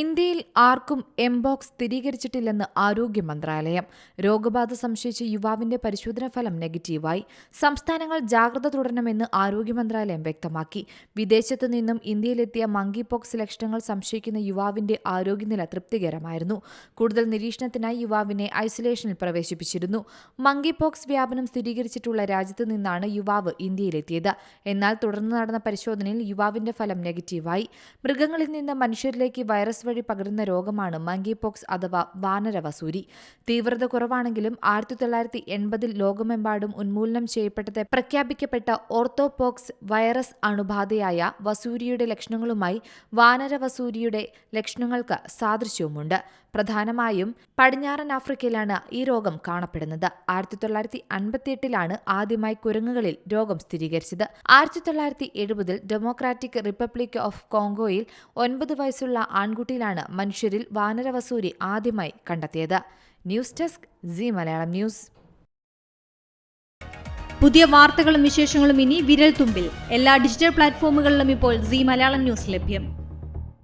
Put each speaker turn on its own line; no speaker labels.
ഇന്ത്യയിൽ ആർക്കും എംബോക്സ് സ്ഥിരീകരിച്ചിട്ടില്ലെന്ന് ആരോഗ്യ മന്ത്രാലയം. രോഗബാധ സംശയിച്ച യുവാവിന്റെ പരിശോധനാ ഫലം നെഗറ്റീവായി. സംസ്ഥാനങ്ങൾ ജാഗ്രത തുടരണമെന്ന് ആരോഗ്യ മന്ത്രാലയം വ്യക്തമാക്കി. വിദേശത്തു നിന്നും ഇന്ത്യയിലെത്തിയ മങ്കി പോക്സ് ലക്ഷണങ്ങൾ സംശയിക്കുന്ന യുവാവിന്റെ ആരോഗ്യനില തൃപ്തികരമായിരുന്നു. കൂടുതൽ നിരീക്ഷണത്തിനായി യുവാവിനെ ഐസൊലേഷനിൽ പ്രവേശിപ്പിച്ചിരുന്നു. മങ്കി പോക്സ് വ്യാപനം സ്ഥിരീകരിച്ചിട്ടുള്ള രാജ്യത്തു നിന്നാണ് യുവാവ് ഇന്ത്യയിലെത്തിയത്. എന്നാൽ തുടർന്ന് നടന്ന പരിശോധനയിൽ യുവാവിന്റെ ഫലം നെഗറ്റീവായി. മൃഗങ്ങളിൽ നിന്ന് മനുഷ്യരിലേക്ക് വൈറസ് വഴി പകരുന്ന രോഗമാണ് മങ്കി പോക്സ് അഥവാ വാനരവസൂരി. തീവ്രത കുറവാണെങ്കിലും ആയിരത്തി തൊള്ളായിരത്തി എൺപതിൽ ലോകമെമ്പാടും ഉന്മൂലനം ചെയ്യപ്പെട്ടത് പ്രഖ്യാപിക്കപ്പെട്ട ഓർത്തോപോക്സ് വൈറസ് അണുബാധയായ വസൂരിയുടെ ലക്ഷണങ്ങളുമായി വാനരവസൂരിയുടെ ലക്ഷണങ്ങൾക്ക് സാദൃശ്യവുമുണ്ട്. പ്രധാനമായും പടിഞ്ഞാറൻ ആഫ്രിക്കയിലാണ് ഈ രോഗം കാണപ്പെടുന്നത്. ആയിരത്തി തൊള്ളായിരത്തി അൻപത്തിയെട്ടിലാണ് ആദ്യമായി കുരങ്ങുകളിൽ രോഗം സ്ഥിരീകരിച്ചത്. ആയിരത്തി തൊള്ളായിരത്തി എഴുപതിൽ ഡെമോക്രാറ്റിക് റിപ്പബ്ലിക് ഓഫ് കോങ്കോയിൽ ഒൻപത് വയസ്സുള്ള ആൺകുട്ടിയിലാണ് മനുഷ്യരിൽ വാനരവസൂരി ആദ്യമായി കണ്ടെത്തിയത്. News desk Zee Malayalam news.
പുതിയ വാർത്തകളും വിശേഷങ്ങളും ഇനി വിരൽ തുമ്പിൽ എല്ലാ ഡിജിറ്റൽ പ്ലാറ്റ്ഫോമുകളിലും ഇപ്പോൾ സി മലയാളം ന്യൂസ് ലഭ്യം.